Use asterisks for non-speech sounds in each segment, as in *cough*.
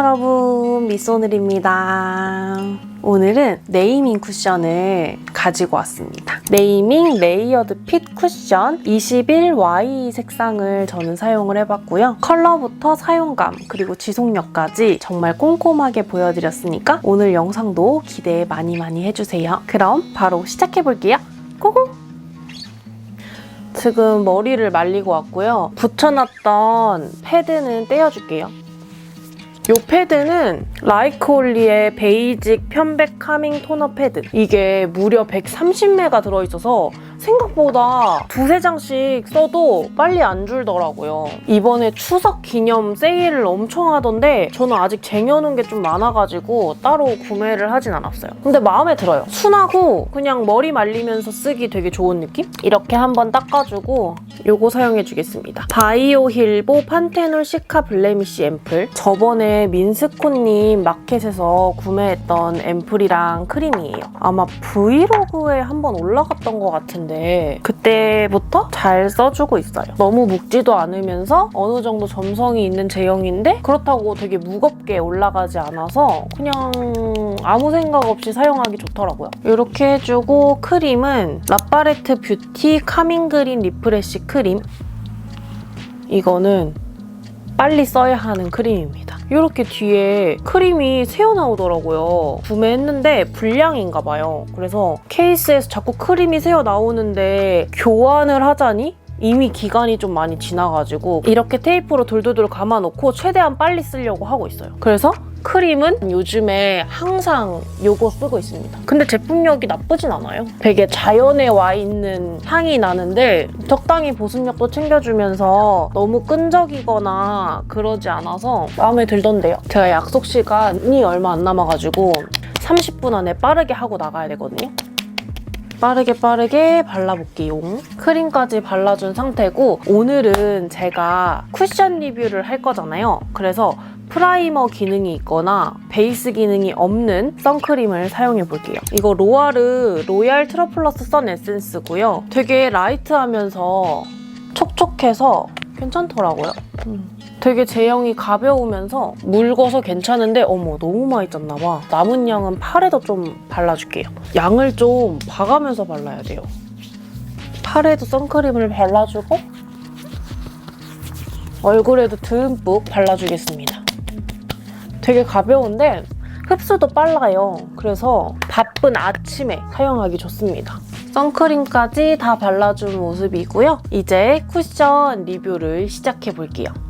여러분, 미소늘입니다. 오늘은 네이밍 쿠션을 가지고 왔습니다. 네이밍 레이어드 핏 쿠션 21Y 색상을 저는 사용을 해봤고요. 컬러부터 사용감 그리고 지속력까지 정말 꼼꼼하게 보여드렸으니까 오늘 영상도 기대 많이 많이 해주세요. 그럼 바로 시작해볼게요. 고고! 지금 머리를 말리고 왔고요. 붙여놨던 패드는 떼어줄게요. 이 패드는 라이크올리의 베이직 편백 카밍 토너 패드. 이게 무려 130매가 들어있어서 생각보다 두세 장씩 써도 빨리 안 줄더라고요. 이번에 추석 기념 세일을 엄청 하던데 저는 아직 쟁여놓은 게 좀 많아가지고 따로 구매를 하진 않았어요. 근데 마음에 들어요. 순하고 그냥 머리 말리면서 쓰기 되게 좋은 느낌? 이렇게 한번 닦아주고 요거 사용해주겠습니다. 바이오 힐보 판테놀 시카 블레미쉬 앰플. 저번에 민스코님 마켓에서 구매했던 앰플이랑 크림이에요. 아마 브이로그에 한번 올라갔던 것 같은데 그때부터 잘 써주고 있어요. 너무 묵지도 않으면서 어느 정도 점성이 있는 제형인데 그렇다고 되게 무겁게 올라가지 않아서 그냥 아무 생각 없이 사용하기 좋더라고요. 이렇게 해주고 크림은 라파레트 뷰티 카밍 그린 리프레쉬 크림 이거는 빨리 써야 하는 크림입니다. 이렇게 뒤에 크림이 새어나오더라고요. 구매했는데 불량인가 봐요. 그래서 케이스에서 자꾸 크림이 새어나오는데 교환을 하자니 이미 기간이 좀 많이 지나가지고 이렇게 테이프로 돌돌돌 감아놓고 최대한 빨리 쓰려고 하고 있어요. 그래서 크림은 요즘에 항상 요거 쓰고 있습니다. 근데 제품력이 나쁘진 않아요. 되게 자연에 와 있는 향이 나는데 적당히 보습력도 챙겨주면서 너무 끈적이거나 그러지 않아서 마음에 들던데요. 제가 약속 시간이 얼마 안 남아가지고 30분 안에 빠르게 하고 나가야 되거든요. 빠르게 빠르게 발라볼게요. 크림까지 발라준 상태고 오늘은 제가 쿠션 리뷰를 할 거잖아요. 그래서 프라이머 기능이 있거나 베이스 기능이 없는 선크림을 사용해 볼게요. 이거 로아르 로얄 트러플러스 선 에센스고요. 되게 라이트하면서 촉촉해서 괜찮더라고요. 음. 되게 제형이 가벼우면서 묽어서 괜찮은데 어머 너무 많이 짰나 봐. 남은 양은 팔에도 좀 발라줄게요. 양을 좀 봐가면서 발라야 돼요. 팔에도 선크림을 발라주고 얼굴에도 듬뿍 발라주겠습니다. 되게 가벼운데 흡수도 빨라요. 그래서 바쁜 아침에 사용하기 좋습니다. 선크림까지 다 발라준 모습이고요. 이제 쿠션 리뷰를 시작해 볼게요.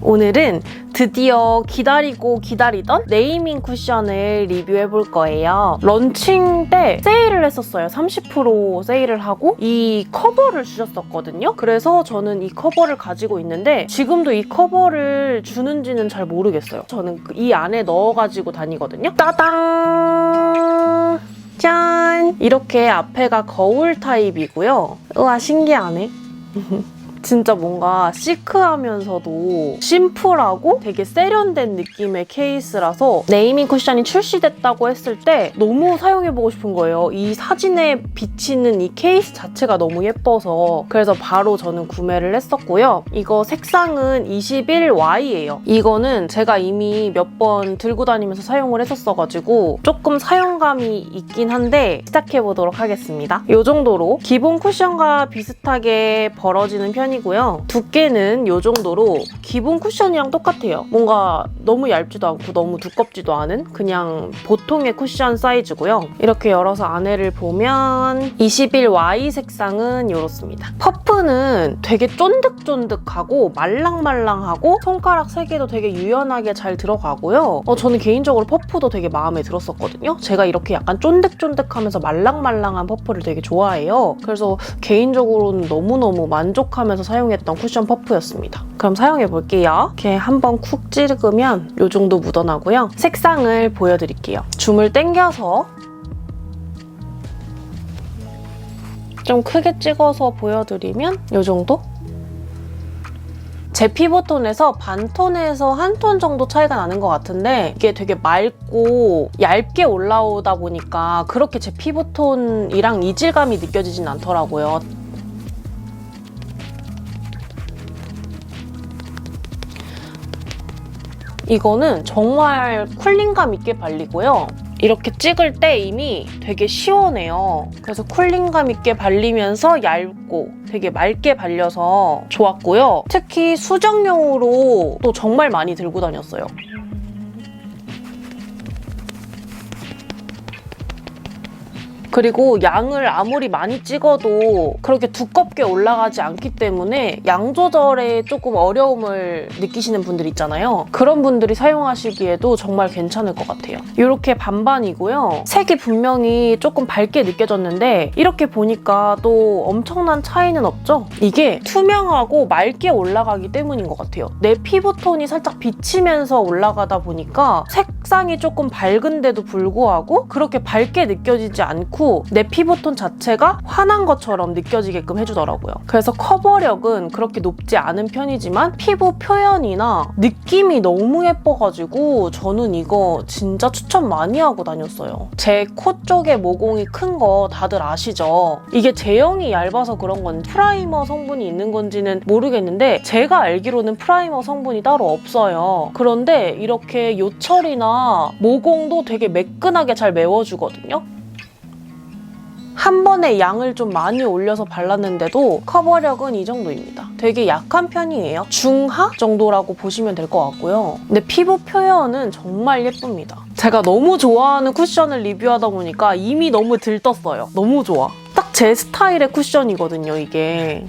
오늘은 드디어 기다리고 기다리던 네이밍 쿠션을 리뷰해 볼 거예요. 런칭 때 세일을 했었어요. 30% 세일을 하고 이 커버를 주셨었거든요. 그래서 저는 이 커버를 가지고 있는데 지금도 이 커버를 주는지는 잘 모르겠어요. 저는 이 안에 넣어가지고 다니거든요. 따당! 짠! 이렇게 앞에가 거울 타입이고요. 우와 신기하네. *laughs* 진짜 뭔가 시크하면서도 심플하고 되게 세련된 느낌의 케이스라서 네이밍 쿠션이 출시됐다고 했을 때 너무 사용해보고 싶은 거예요. 이 사진에 비치는 이 케이스 자체가 너무 예뻐서 그래서 바로 저는 구매를 했었고요. 이거 색상은 21Y예요. 이거는 제가 이미 몇 번 들고 다니면서 사용을 했었어가지고 조금 사용감이 있긴 한데 시작해보도록 하겠습니다. 이 정도로 기본 쿠션과 비슷하게 벌어지는 편 이고요. 두께는 이 정도로 기본 쿠션이랑 똑같아요. 뭔가 너무 얇지도 않고 너무 두껍지도 않은 그냥 보통의 쿠션 사이즈고요. 이렇게 열어서 안에를 보면 21Y 색상은 이렇습니다. 퍼프는 되게 쫀득쫀득하고 말랑말랑하고 손가락 3개도 되게 유연하게 잘 들어가고요. 어, 저는 개인적으로 퍼프도 되게 마음에 들었었거든요. 제가 이렇게 약간 쫀득쫀득하면서 말랑말랑한 퍼프를 되게 좋아해요. 그래서 개인적으로는 너무너무 만족하면서 사용했던 쿠션 퍼프였습니다. 그럼 사용해 볼게요. 이렇게 한번 쿡 찌르면 이 정도 묻어나고요. 색상을 보여드릴게요. 줌을 당겨서 좀 크게 찍어서 보여드리면 이 정도? 제 피부톤에서 반톤에서 한 톤 정도 차이가 나는 것 같은데 이게 되게 맑고 얇게 올라오다 보니까 그렇게 제 피부톤이랑 이질감이 느껴지진 않더라고요. 이거는 정말 쿨링감 있게 발리고요. 이렇게 찍을 때 이미 되게 시원해요. 그래서 쿨링감 있게 발리면서 얇고 되게 맑게 발려서 좋았고요. 특히 수정용으로 또 정말 많이 들고 다녔어요. 그리고 양을 아무리 많이 찍어도 그렇게 두껍게 올라가지 않기 때문에 양 조절에 조금 어려움을 느끼시는 분들 있잖아요. 그런 분들이 사용하시기에도 정말 괜찮을 것 같아요. 이렇게 반반이고요. 색이 분명히 조금 밝게 느껴졌는데 이렇게 보니까 또 엄청난 차이는 없죠? 이게 투명하고 맑게 올라가기 때문인 것 같아요. 내 피부톤이 살짝 비치면서 올라가다 보니까 색 상이 조금 밝은데도 불구하고 그렇게 밝게 느껴지지 않고 내 피부톤 자체가 환한 것처럼 느껴지게끔 해주더라고요. 그래서 커버력은 그렇게 높지 않은 편이지만 피부 표현이나 느낌이 너무 예뻐가지고 저는 이거 진짜 추천 많이 하고 다녔어요. 제 코 쪽에 모공이 큰 거 다들 아시죠? 이게 제형이 얇아서 그런 건 프라이머 성분이 있는 건지는 모르겠는데 제가 알기로는 프라이머 성분이 따로 없어요. 그런데 이렇게 요철이나 모공도 되게 매끈하게 잘 메워주거든요. 한 번에 양을 좀 많이 올려서 발랐는데도 커버력은 이 정도입니다. 되게 약한 편이에요. 중하 정도라고 보시면 될 것 같고요. 근데 피부 표현은 정말 예쁩니다. 제가 너무 좋아하는 쿠션을 리뷰하다 보니까 이미 너무 들떴어요. 너무 좋아. 딱 제 스타일의 쿠션이거든요, 이게.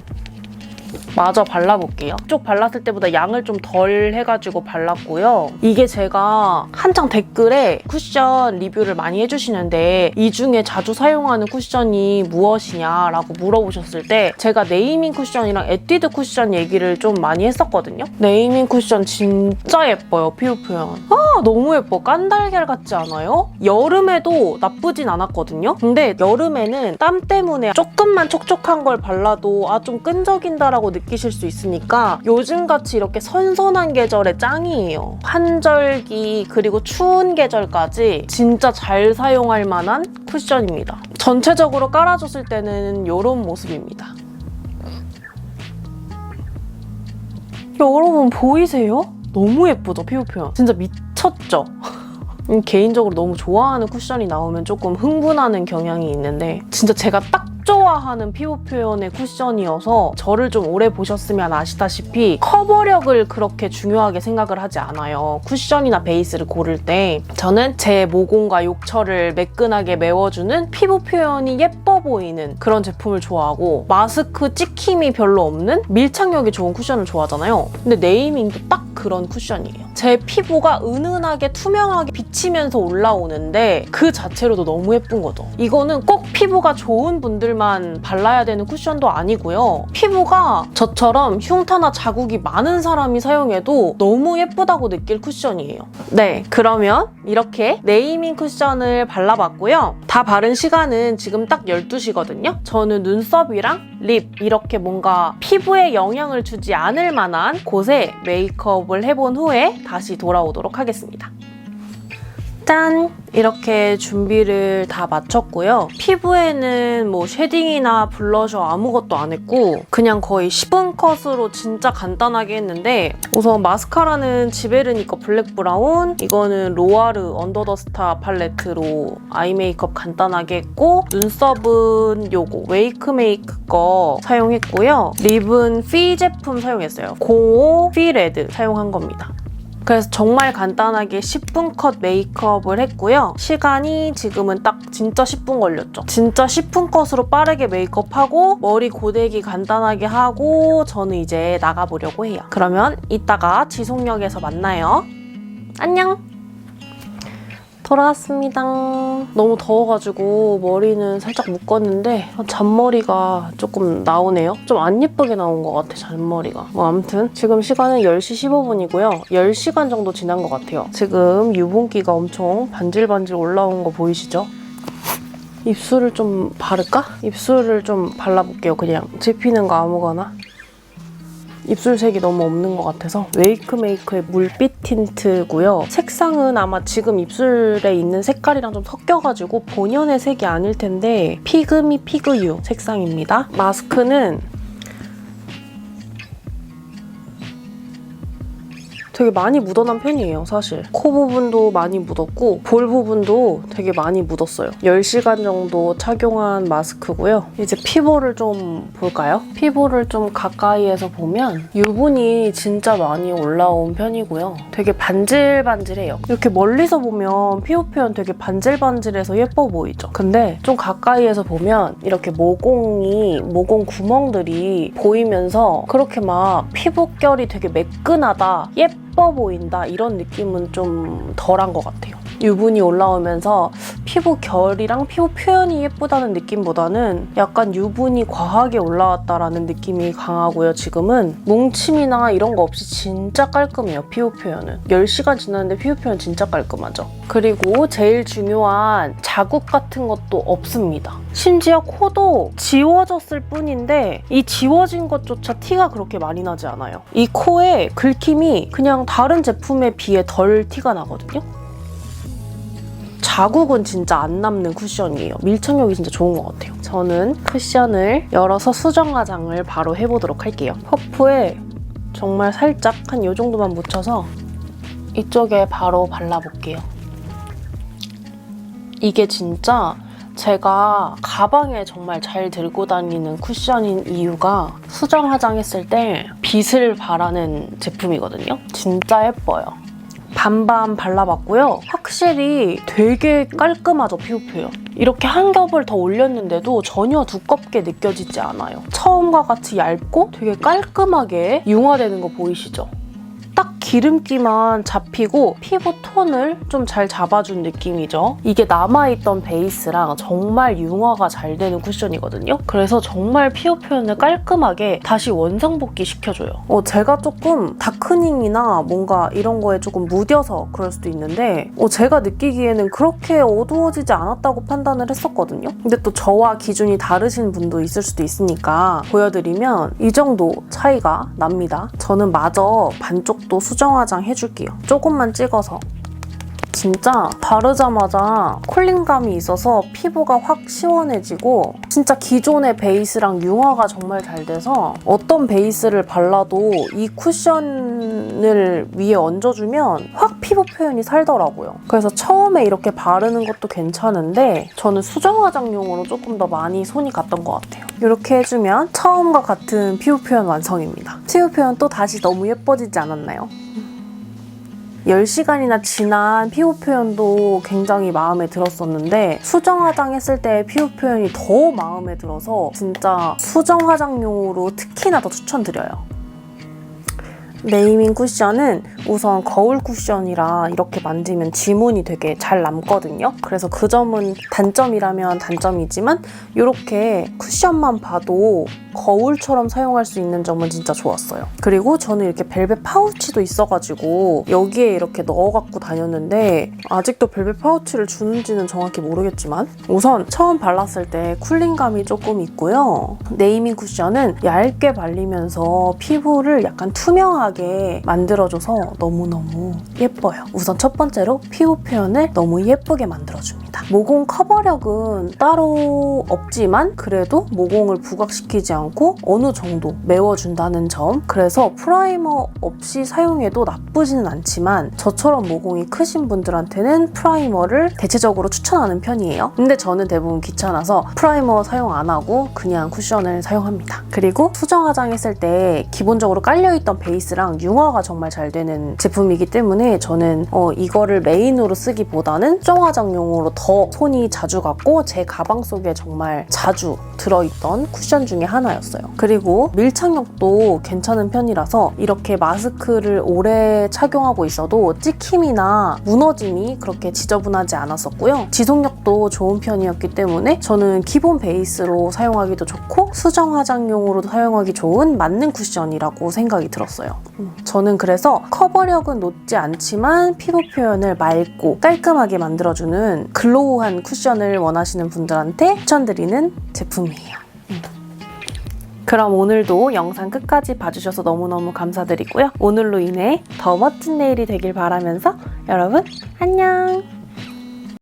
마저 발라볼게요. 쪽 발랐을 때보다 양을 좀 덜 해가지고 발랐고요. 이게 제가 한창 댓글에 쿠션 리뷰를 많이 해주시는데 이 중에 자주 사용하는 쿠션이 무엇이냐라고 물어보셨을 때 제가 네이밍 쿠션이랑 에뛰드 쿠션 얘기를 좀 많이 했었거든요. 네이밍 쿠션 진짜 예뻐요, 피부 표현. 아, 너무 예뻐. 깐달걀 같지 않아요? 여름에도 나쁘진 않았거든요. 근데 여름에는 땀 때문에 조금만 촉촉한 걸 발라도 아, 좀 끈적인다라고 느끼실 수 있으니까 요즘같이 이렇게 선선한 계절에 짱이에요. 환절기 그리고 추운 계절까지 진짜 잘 사용할 만한 쿠션입니다. 전체적으로 깔아줬을 때는 이런 모습입니다. 여러분 보이세요? 너무 예쁘죠 피부 표현. 진짜 미쳤죠? 음, *laughs* 개인적으로 너무 좋아하는 쿠션이 나오면 조금 흥분하는 경향이 있는데 진짜 제가 딱 좋아하는 피부 표현의 쿠션이어서 저를 좀 오래 보셨으면 아시다시피 커버력을 그렇게 중요하게 생각을 하지 않아요. 쿠션이나 베이스를 고를 때 저는 제 모공과 욕처를 매끈하게 메워주는 피부 표현이 예뻐 보이는 그런 제품을 좋아하고 마스크 찍힘이 별로 없는 밀착력이 좋은 쿠션을 좋아하잖아요. 근데 네이밍도 딱 그런 쿠션이에요. 제 피부가 은은하게 투명하게 비치면서 올라오는데 그 자체로도 너무 예쁜 거죠. 이거는 꼭 피부가 좋은 분들만 발라야 되는 쿠션도 아니고요. 피부가 저처럼 흉터나 자국이 많은 사람이 사용해도 너무 예쁘다고 느낄 쿠션이에요. 네, 그러면 이렇게 네이밍 쿠션을 발라봤고요. 다 바른 시간은 지금 딱 12시거든요. 저는 눈썹이랑 립 이렇게 뭔가 피부에 영향을 주지 않을 만한 곳에 메이크업을 해본 후에 다시 돌아오도록 하겠습니다. 짠! 이렇게 준비를 다 마쳤고요. 피부에는 뭐 쉐딩이나 블러셔 아무것도 안 했고 그냥 거의 10분 컷으로 진짜 간단하게 했는데 우선 마스카라는 지베르니 거 블랙 브라운 이거는 로아르 언더 더 스타 팔레트로 아이 메이크업 간단하게 했고 눈썹은 요거 웨이크 메이크 거 사용했고요. 립은 피 제품 사용했어요. 05피 레드 사용한 겁니다. 그래서 정말 간단하게 10분 컷 메이크업을 했고요. 시간이 지금은 딱 진짜 10분 걸렸죠. 진짜 10분 컷으로 빠르게 메이크업하고 머리 고데기 간단하게 하고 저는 이제 나가보려고 해요. 그러면 이따가 지속역에서 만나요. 안녕! 돌아왔습니다. 너무 더워가지고 머리는 살짝 묶었는데 잔머리가 조금 나오네요. 좀 안 예쁘게 나온 것 같아, 잔머리가. 뭐 아무튼 지금 시간은 10시 15분이고요. 10시간 정도 지난 것 같아요. 지금 유분기가 엄청 반질반질 올라온 거 보이시죠? 입술을 좀 바를까? 입술을 좀 발라볼게요, 그냥. 지피는 거 아무거나. 입술색이 너무 없는 것 같아서 웨이크 메이크의 물빛 틴트고요. 색상은 아마 지금 입술에 있는 색깔이랑 좀 섞여가지고 본연의 색이 아닐 텐데 피그미 피그유 색상입니다. 마스크는 되게 많이 묻어난 편이에요, 사실. 코 부분도 많이 묻었고 볼 부분도 되게 많이 묻었어요. 10시간 정도 착용한 마스크고요. 이제 피부를 좀 볼까요? 피부를 좀 가까이에서 보면 유분이 진짜 많이 올라온 편이고요. 되게 반질반질해요. 이렇게 멀리서 보면 피부 표현 되게 반질반질해서 예뻐 보이죠? 근데 좀 가까이에서 보면 이렇게 모공이 모공 구멍들이 보이면서 그렇게 막 피부결이 되게 매끈하다, 예뻐 보인다 이런 느낌은 좀 덜한 것 같아요. 유분이 올라오면서 피부 결이랑 피부 표현이 예쁘다는 느낌보다는 약간 유분이 과하게 올라왔다라는 느낌이 강하고요. 지금은 뭉침이나 이런 거 없이 진짜 깔끔해요. 피부 표현은. 10시간 지났는데 피부 표현 진짜 깔끔하죠. 그리고 제일 중요한 자국 같은 것도 없습니다. 심지어 코도 지워졌을 뿐인데 이 지워진 것조차 티가 그렇게 많이 나지 않아요. 이 코에 긁힘이 그냥 다른 제품에 비해 덜 티가 나거든요. 자국은 진짜 안 남는 쿠션이에요. 밀착력이 진짜 좋은 것 같아요. 저는 쿠션을 열어서 수정 화장을 바로 해보도록 할게요. 퍼프에 정말 살짝 한 이 정도만 묻혀서 이쪽에 바로 발라볼게요. 이게 진짜 제가 가방에 정말 잘 들고 다니는 쿠션인 이유가 수정 화장했을 때 빛을 발하는 제품이거든요. 진짜 예뻐요. 반반 발라봤고요. 확실히 되게 깔끔하죠, 피부 표현. 이렇게 한 겹을 더 올렸는데도 전혀 두껍게 느껴지지 않아요. 처음과 같이 얇고 되게 깔끔하게 융화되는 거 보이시죠? 딱 기름기만 잡히고 피부 톤을 좀 잘 잡아준 느낌이죠. 이게 남아있던 베이스랑 정말 융화가 잘 되는 쿠션이거든요. 그래서 정말 피부 표현을 깔끔하게 다시 원상복귀 시켜줘요. 어, 제가 조금 다크닝이나 뭔가 이런 거에 조금 무뎌서 그럴 수도 있는데 어, 제가 느끼기에는 그렇게 어두워지지 않았다고 판단을 했었거든요. 근데 또 저와 기준이 다르신 분도 있을 수도 있으니까 보여드리면 이 정도 차이가 납니다. 저는 마저 반쪽도 수정 화장 해줄게요. 조금만 찍어서. 진짜 바르자마자 쿨링감이 있어서 피부가 확 시원해지고 진짜 기존의 베이스랑 융화가 정말 잘 돼서 어떤 베이스를 발라도 이 쿠션을 위에 얹어주면 확 피부 표현이 살더라고요. 그래서 처음에 이렇게 바르는 것도 괜찮은데 저는 수정 화장용으로 조금 더 많이 손이 갔던 것 같아요. 이렇게 해주면 처음과 같은 피부 표현 완성입니다. 피부 표현 또 다시 너무 예뻐지지 않았나요? 10시간이나 지난 피부 표현도 굉장히 마음에 들었었는데 수정 화장 했을 때 피부 표현이 더 마음에 들어서 진짜 수정 화장용으로 특히나 더 추천드려요. 네이밍 쿠션은 우선 거울 쿠션이라 이렇게 만지면 지문이 되게 잘 남거든요. 그래서 그 점은 단점이라면 단점이지만 이렇게 쿠션만 봐도 거울처럼 사용할 수 있는 점은 진짜 좋았어요. 그리고 저는 이렇게 벨벳 파우치도 있어가지고 여기에 이렇게 넣어갖고 다녔는데 아직도 벨벳 파우치를 주는지는 정확히 모르겠지만 우선 처음 발랐을 때 쿨링감이 조금 있고요. 네이밍 쿠션은 얇게 발리면서 피부를 약간 투명하게 만들어줘서 너무너무 예뻐요. 우선 첫 번째로 피부 표현을 너무 예쁘게 만들어줍니다. 모공 커버력은 따로 없지만 그래도 모공을 부각시키지 않고 어느 정도 메워준다는 점 그래서 프라이머 없이 사용해도 나쁘지는 않지만 저처럼 모공이 크신 분들한테는 프라이머를 대체적으로 추천하는 편이에요. 근데 저는 대부분 귀찮아서 프라이머 사용 안 하고 그냥 쿠션을 사용합니다. 그리고 수정 화장했을 때 기본적으로 깔려있던 베이스랑 융화가 정말 잘 되는 제품이기 때문에 저는 어, 이거를 메인으로 쓰기보다는 수정 화장용으로 더 손이 자주 갔고 제 가방 속에 정말 자주 들어있던 쿠션 중에 하나였어요. 그리고 밀착력도 괜찮은 편이라서 이렇게 마스크를 오래 착용하고 있어도 찍힘이나 무너짐이 그렇게 지저분하지 않았었고요. 지속력도 좋은 편이었기 때문에 저는 기본 베이스로 사용하기도 좋고 수정 화장용으로도 사용하기 좋은 맞는 쿠션이라고 생각이 들었어요. 음, 저는 그래서 커버력은 높지 않지만 피부 표현을 맑고 깔끔하게 만들어주는 글로우한 쿠션을 원하시는 분들한테 추천드리는 제품이에요. 음. 그럼 오늘도 영상 끝까지 봐주셔서 너무너무 감사드리고요. 오늘로 인해 더 멋진 내일이 되길 바라면서 여러분 안녕!